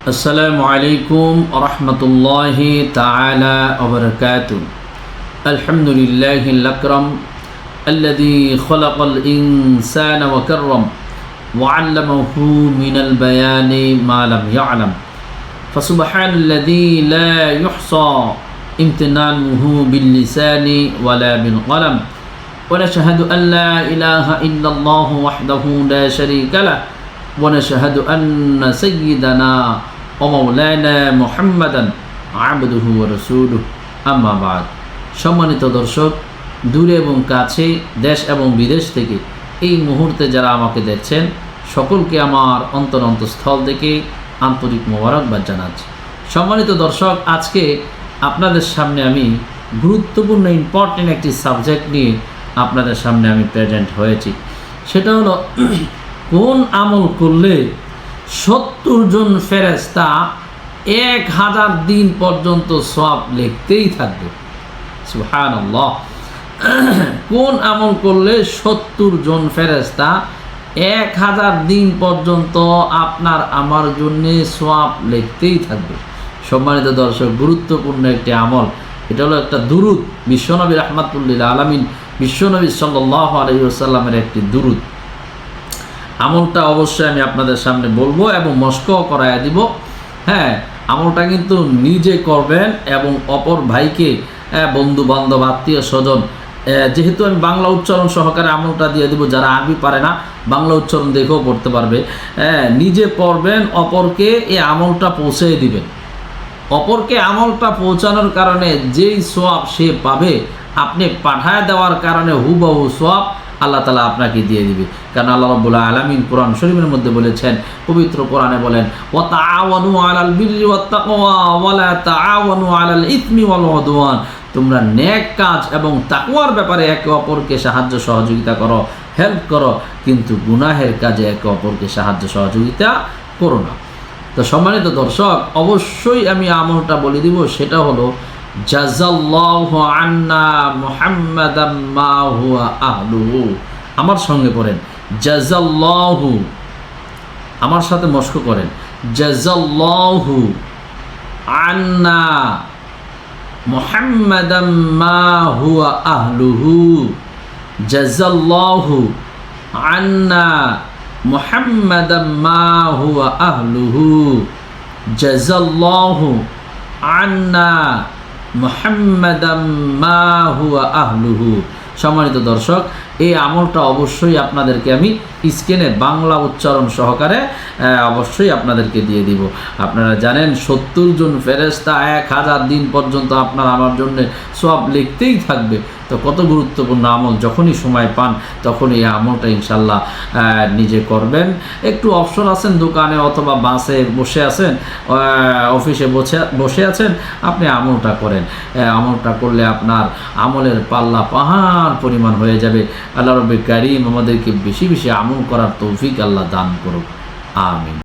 السلام عليكم ورحمة الله تعالى وبركاته. الحمد لله الأكرم الذي خلق الإنسان وكرم وعلمه من البيان ما لم يعلم. فسبحان الذي لا يحصى امتنانه باللسان ولا بالقلم ونشهد أن لا إله إلا الله وحده لا شريك له. ونشهد أن سيدنا সম্মানিত দর্শক, দূরে এবং কাছে, দেশ এবং বিদেশ থেকে এই মুহূর্তে যারা আমাকে দেখছেন, সকলকে আমার অন্তর অন্তঃস্থল থেকে আন্তরিক মোবারকবাদ জানাচ্ছি। সম্মানিত দর্শক, আজকে আপনাদের সামনে আমি গুরুত্বপূর্ণ ইম্পর্টেন্ট একটি সাবজেক্ট নিয়ে আপনাদের সামনে আমি প্রেজেন্ট হয়েছি। সেটা হলো, কোন আমল করলে সত্তর জন ফেরেস্তা এক হাজার দিন পর্যন্ত সব লিখতেই থাকবে। কোন আমল করলে সত্তর জন ফেরেস্তা এক হাজার দিন পর্যন্ত আপনার আমার জন্য সোয়াব লিখতেই থাকবে। সম্মানিত দর্শক, গুরুত্বপূর্ণ একটি আমল। এটা হলো একটা দুরুদ। বিশ্বনবী রহমাতুল্লিল আলমিন বিশ্বনবী সাল্লাহ আলহিউসাল্লামের একটি দুরুদ। আমলটা অবশ্যই আমি আপনাদের সামনে বলব এবং মস্কও করাইয়া দিব। হ্যাঁ আমলটা কিন্তু নিজে করবেন এবং অপর ভাইকে বন্ধু বান্ধব আত্মীয় স্বজন যেহেতু আমি বাংলা উচ্চারণ সহকারে আমলটা দিয়ে দিব, যারা আরবি পারে না, বাংলা উচ্চারণ দেখেও পড়তে পারবে। নিজে পড়বেন, অপরকে এই আমলটা পৌঁছে দিবেন। অপরকে আমলটা পৌঁছানোর কারণে যেই সোয়াব সে পাবে, আপনি পাঠায় দেওয়ার কারণে হুবহু সোয়াব আল্লাহ তালা আপনাকে দিয়ে দিবে। কারণ আল্লাহ রব্বুল্লাহ আলমিন কোরআন শরীফের মধ্যে বলেছেন, পবিত্র কোরআনে বলেন ও তোমরা নেক কাজ এবং তাকুয়ার ব্যাপারে একে অপরকে সাহায্য সহযোগিতা করো, হেল্প করো, কিন্তু গুনাহের কাজে একে অপরকে সাহায্য সহযোগিতা করো না। তো সম্মানিত দর্শক, অবশ্যই আমি আমলটা বলে দিব, সেটা হলো জাজাল্লাহু আন্না মুহাম্মাদাম মা হুয়া আহলুহু। আমার সঙ্গে পড়েন। জাজাল্লাহু আমার সাথে মস্ক করেন। জাজাল্লাহু আন্না মুহাম্মাদাম মা হুয়া আহলুহু। জাজাল্লাহু আন্না মুহাম্মাদাম মা হুয়া আহলুহু। জাজাল্লাহু আন্না মোহাম্মদাম মা হুয়া আহলুহু। সম্মানিত দর্শক এই আমলটা অবশ্যই আপনাদেরকে আমি স্ক্রিনে বাংলা উচ্চারণ সহকারে অবশ্যই আপনাদেরকে দিয়ে দিব। আপনারা জানেন, সত্তর জন ফেরেস্তা এক হাজার দিন পর্যন্ত আপনার আমার জন্য সব লিখতেই থাকবে। তো কত গুরুত্বপূর্ণ আমল, যখনই সময় পান তখন এই আমলটা ইনশাল্লাহ নিজে করবেন। একটু অপশন আছেন দোকানে অথবা বাসে বসে আছেন অফিসে বসে বসে আছেন, আপনি আমলটা করেন। আমলটা করলে আপনার আমলের পাল্লা পাহাড় পরিমাণ হয়ে যাবে। আল্লাহ রব্বি কারিম আমাদেরকে বেশি বেশি আমল করার তৌফিক আল্লাহ দান করুক। আমিন।